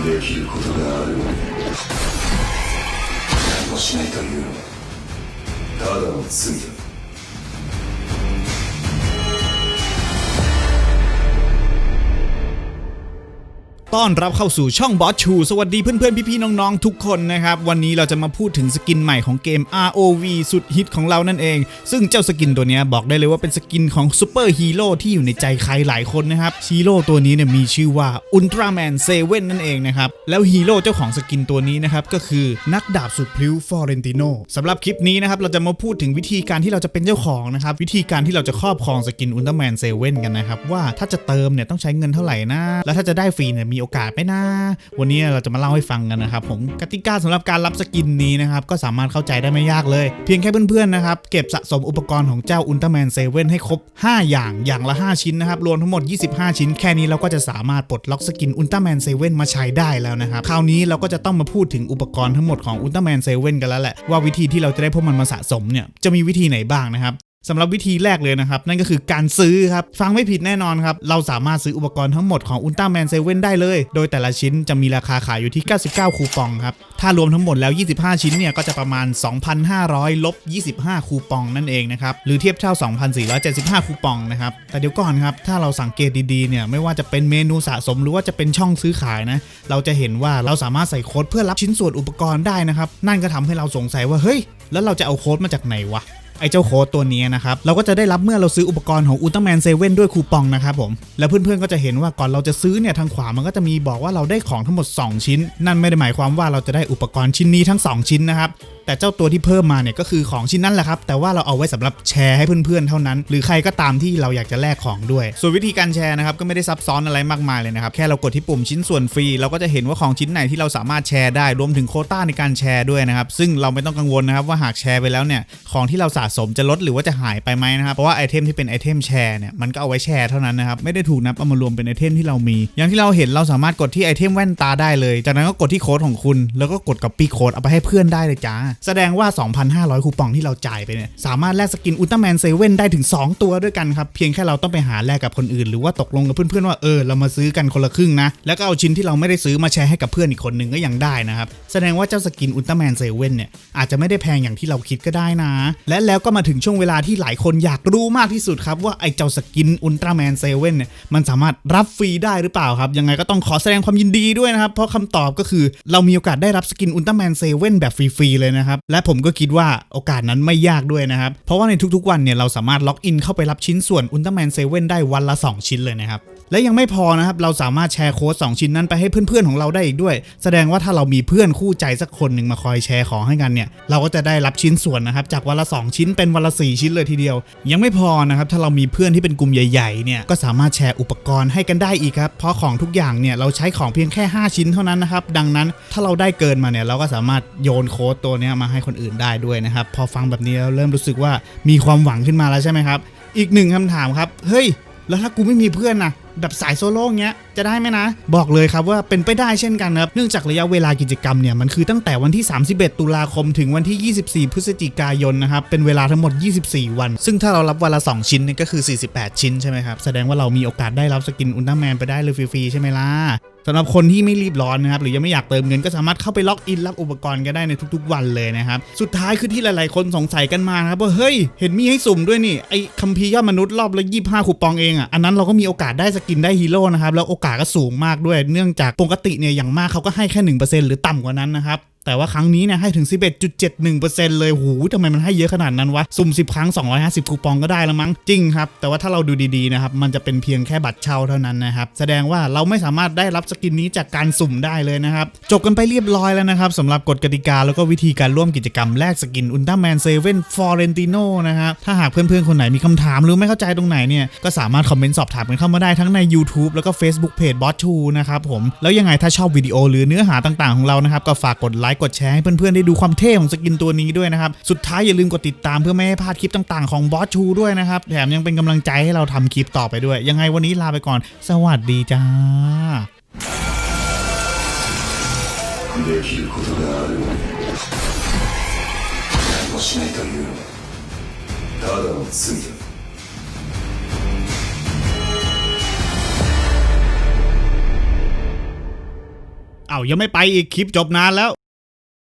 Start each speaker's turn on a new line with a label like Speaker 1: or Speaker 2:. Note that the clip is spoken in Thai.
Speaker 1: できることがある。のに何もしないというの。はただの罪だ。
Speaker 2: ต้อนรับเข้าสู่ช่องบอสชู สวัสดีเพื่อนๆ พี่ๆ น้องๆ ทุกคนนะครับ วันนี้เราจะมาพูดถึงสกินใหม่ของเกม ROV สุดฮิตของเรานั่นเอง ซึ่งเจ้าสกินตัวนี้บอกได้เลยว่าเป็นสกินของซูเปอร์ฮีโร่ที่อยู่ในใจใครหลายคนนะครับฮีโร่ตัวนี้เนี่ยมีชื่อว่าอุลตร้าแมนเซเว่นนั่นเองนะครับ แล้วฮีโร่เจ้าของสกินตัวนี้นะครับ ก็คือนักดาบสุดพลิ้วฟอเรนติโนสำหรับคลิปนี้นะครับเราจะมาพูดถึงวิธีการที่เราจะเป็นเจ้าของนะครับวิธีการที่เราจะครอบครองสกินอุลตร้าแมนเซเว่นกันนะครับว่าถ้าจะเติมเนี่ยต้องใช้เงินเท่าไหร่นะแล้วถ้าจะได้ฟรีเนี่ยมีโอกาสไหมนะ วันนี้เราจะมาเล่าให้ฟังกันนะครับผมกติกาสำหรับการรับสกินนี้นะครับก็สามารถเข้าใจได้ไม่ยากเลย เพียงแค่เพื่อนๆนะครับเก็บสะสมอุปกรณ์ของเจ้าอุลตร้าแมนเซเว่นให้ครบ 5 อย่างอย่างละ 5 ชิ้นนะครับรวมทั้งหมด 25 ชิ้น แค่นี้เราก็จะสามารถปลดล็อกสกินอุลตร้าแมนเซเว่นมาใช้ได้แล้วนะครับคราวนี้เราก็จะต้องมาพูดถึงอุปกรณ์ทั้งหมดของอุลตร้าแมนเซเว่นกันแล้วแหละว่าวิธีที่เราจะได้พวกมันมาสะสมเนี่ยจะมีวิธีไหนบ้างนะครับ สำหรับวิธีแรกเลยนะครับ นั่นก็คือการซื้อครับ ฟังไม่ผิดแน่นอนครับ เราสามารถซื้ออุปกรณ์ทั้งหมดของ Ultraman 7ได้เลย โดยแต่ละชิ้นจะมีราคาขายอยู่ที่ 99 คูปองครับ ถ้ารวมทั้งหมดแล้ว 25 ชิ้นเนี่ยก็จะประมาณ 2,500 ลบ 25 คูปองนั่นเองนะครับ หรือเทียบเท่า 2,475 คูปองนะครับ แต่เดี๋ยวก่อนครับ ถ้าเราสังเกตดีๆเนี่ยไม่ว่าจะเป็นเมนูสะสมหรือว่าจะเป็นช่องซื้อขายนะเราจะเห็นว่าเราสามารถใส่โค้ดเพื่อรับชิ้นส่วนอุปกรณ์ได้นะครับนั่นก็ทำให้เราสงสัยว่าเฮ้ยแล้วเราจะเอาโค้ดมาจากไหนวะ ไอ้เจ้าโค้ดตัวนี้นะครับ เราก็จะได้รับเมื่อเราซื้ออุปกรณ์ของอุลตร้าแมนเซเว่นด้วยคูปองนะครับผม แล้วเพื่อนๆก็จะเห็นว่าก่อนเราจะซื้อเนี่ยทางขวามันก็จะมีบอกว่าเราได้ของทั้งหมด 2 ชิ้น นั่นไม่ได้หมายความว่าเราจะได้อุปกรณ์ชิ้นนี้ทั้ง 2 ชิ้นนะครับแต่เจ้าตัวที่เพิ่มมาเนี่ยก็คือของชิ้นนั้นแหละครับ แต่ว่าเราเอาไว้สำหรับแชร์ให้เพื่อนๆเท่านั้น หรือใครก็ตามที่เราอยากจะแลกของด้วย ส่วนวิธีการแชร์นะครับก็ไม่ได้ซับซ้อนอะไรมากมายเลยนะครับแค่เรากดที่ปุ่มชิ้นส่วนฟรีเราก็จะเห็นว่าของชิ้นไหนที่เราสามารถแชร์ได้รวมถึงโคต้าในการแชร์ด้วยนะครับซึ่งเราไม่ต้องกังวลนะครับว่าหากแชร์ไปแล้วเนี่ยของที่เราสะสมจะลดหรือว่าจะหายไปไหมนะครับเพราะว่าไอเทมที่เป็นไอเทมแชร์เนี่ยมันก็เอาไว้แชร์เท่านั้นนะครับไม่ได้ถูกนับเอามารวมเป็นไอเทมที่เรามี อย่างที่เราเห็นเราสามารถกดที่ไอเทมแว่นตาได้เลย จากนั้นก็กดที่โค้ดของคุณ แล้วก็กด copy โค้ดเอาไปให้เพื่อนได้เลยจ้าแสดงว่า 2,500 คูปองที่เราจ่ายไปเนี่ยสามารถแลกสกินอุลตร้าแมนเซเว่นได้ถึง 2 ตัวด้วยกันครับ เพียงแค่เราต้องไปหาแลกกับคนอื่น หรือว่าตกลงกับเพื่อนๆว่าเออเรามาซื้อกันคนละครึ่งนะ แล้วก็เอาชิ้นที่เราไม่ได้ซื้อมาแชร์ให้กับเพื่อนอีกคนหนึ่งก็ยังได้นะครับแสดงว่าเจ้าสกินอุลตร้าแมนเซเว่นเนี่ยอาจจะไม่ได้แพงอย่างที่เราคิดก็ได้นะ และแล้วก็มาถึงช่วงเวลาที่หลายคนอยากรู้มากที่สุดครับว่าไอ้เจ้าสกินอุลตร้าแมนเซเว่นเนี่ยมันสามารถรับฟรีได้หรือเปล่าครับยังไงก็ต้องขอแสดงความยินดีด้วยนะครับเพราะคำตอบก็คือเรามีโอกาสได้รับสกินอุลตร้าแมนเซเว่นแบบฟรีๆเลยนะครับ และผมก็คิดว่าโอกาสนั้นไม่ยากด้วยนะครับ เพราะว่าในทุกๆวันเนี่ยเราสามารถล็อกอินเข้าไปรับชิ้นส่วนอุลตร้าแมนเซเว่นได้วันละ 2 ชิ้นเลยนะครับ และยังไม่พอนะครับ เราสามารถแชร์โค้ด2ชิ้นนั้นไปให้เพื่อนๆของเราได้อีกด้วย แสดงว่าถ้าเรามีเพื่อนคู่ใจสักคนหนึ่งมาคอยแชร์ของให้กันเนี่ย เราก็จะได้รับชิ้นส่วนนะครับ จากวันละ 2 ชิ้นเป็นวันละ 4 ชิ้นเลยทีเดียว ยังไม่พอนะครับ ถ้าเรามีเพื่อนที่เป็นกลุ่มใหญ่ๆ เนี่ย ก็สามารถแชร์อุปกรณ์ให้กันได้อีกครับ เพราะของทุกอย่างเนี่ยเราใช้ของเพียงแค่ 5 ชิ้นเท่านั้นนะครับ ดังนั้นถ้าเราได้เกินมาเนี่ยเราก็สามารถโยนโค้ดตัวนี้มาให้คนอื่นได้ด้วยนะครับ พอฟังแบบนี้แล้วเริ่มรู้สึกว่ามีความหวังขึ้นมาแล้วใช่ไหมครับ อีกหนึ่งคำถามครับ เฮ้ย แล้วถ้ากูไม่มีเพื่อนนะแบบสายโซโล่เงี้ยจะได้ไหมนะ บอกเลยครับว่าเป็นไปได้เช่นกันครับเนื่องจากระยะเวลากิจกรรมเนี่ยมันคือตั้งแต่วันที่ 31 ตุลาคมถึงวันที่ 24 พฤศจิกายนนะครับเป็นเวลาทั้งหมด 24 วัน ซึ่งถ้าเรารับวันละ 2 ชิ้นนี่ก็คือ 48 ชิ้นใช่ไหมครับแสดงว่าเรามีโอกาสได้รับสกินอุลตร้าแมนไปได้เลยฟรีๆใช่ไหมล่ะ สำหรับคนที่ไม่รีบร้อนนะครับหรือยังไม่อยากเติมเงินก็สามารถเข้าไปล็อกอินรับอุปกรณ์กันได้ในทุกๆ วันเลยนะครับสุดท้ายคือที่หลายๆ คนสงสัยกันมานะครับว่าเฮ้ยเห็นมีให้สุ่มด้วยนี่ไอ้คัมภีร์ยอดมนุษย์รอบละยี่ห้าคูปองเองอะอันนั้นเราก็มีโอกาสได้สกินได้ฮีโร่นะครับแล้วโอกาสก็สูงมากด้วย เนื่องจากปกติเนี่ยอย่างมากเขาก็ให้แค่1%หรือต่ำกว่านั้นนะครับ แต่ว่าครั้งนี้เนี่ยให้ถึง 11.71%เลยหูทำไมมันให้เยอะขนาดนั้นวะ สุ่ม 10 ครั้ง 250 คูปองก็ได้แล้วมั้ง จริงครับ แต่ว่าถ้าเราดูดีๆนะครับ มันจะเป็นเพียงแค่บัตรเช่าเท่านั้นนะครับ แสดงว่าเราไม่สามารถได้รับสกินนี้จากการสุ่มได้เลยนะครับ จบกันไปเรียบร้อยแล้วนะครับสำหรับกฎกติกาแล้วก็วิธีการร่วมกิจกรรมแลกสกินอุลตร้าแมนเซเว่นฟอเรนติโนนะครับถ้าหากเพื่อนๆคนไหนมีคำถามหรือไม่เข้าใจตรงไหนเนี่ยก็สามารถคอมเมนต์สอบถามกันเข้ามาได้ทั้งใน YouTube แล้วก็ Facebook Page b o s ชูนะครับผมแล้วยังไงถ้าชอบวิดีโอหรือเนื้อหาต่างๆของเรานะครับก็ฝากกดไลค์กดแชร์ให้เพื่อนๆได้ดูความเท่ของสกินตัวนี้ด้วยนะครับ สุดท้ายอย่าลืมกดติดตามเพื่อไม่ให้พลาดคลิปต่างๆของบอสชูด้วยนะครับ แถมยังเป็นกำลังใจให้เราทำคลิปต่อไปด้วย ยังไงวันนี้ลาไปก่อน สวัสดีจ้า
Speaker 1: できることがあるのに何もしないというのはただの罪だ
Speaker 2: เอายังไม่ไปอีกคลิปจบนานแล้ว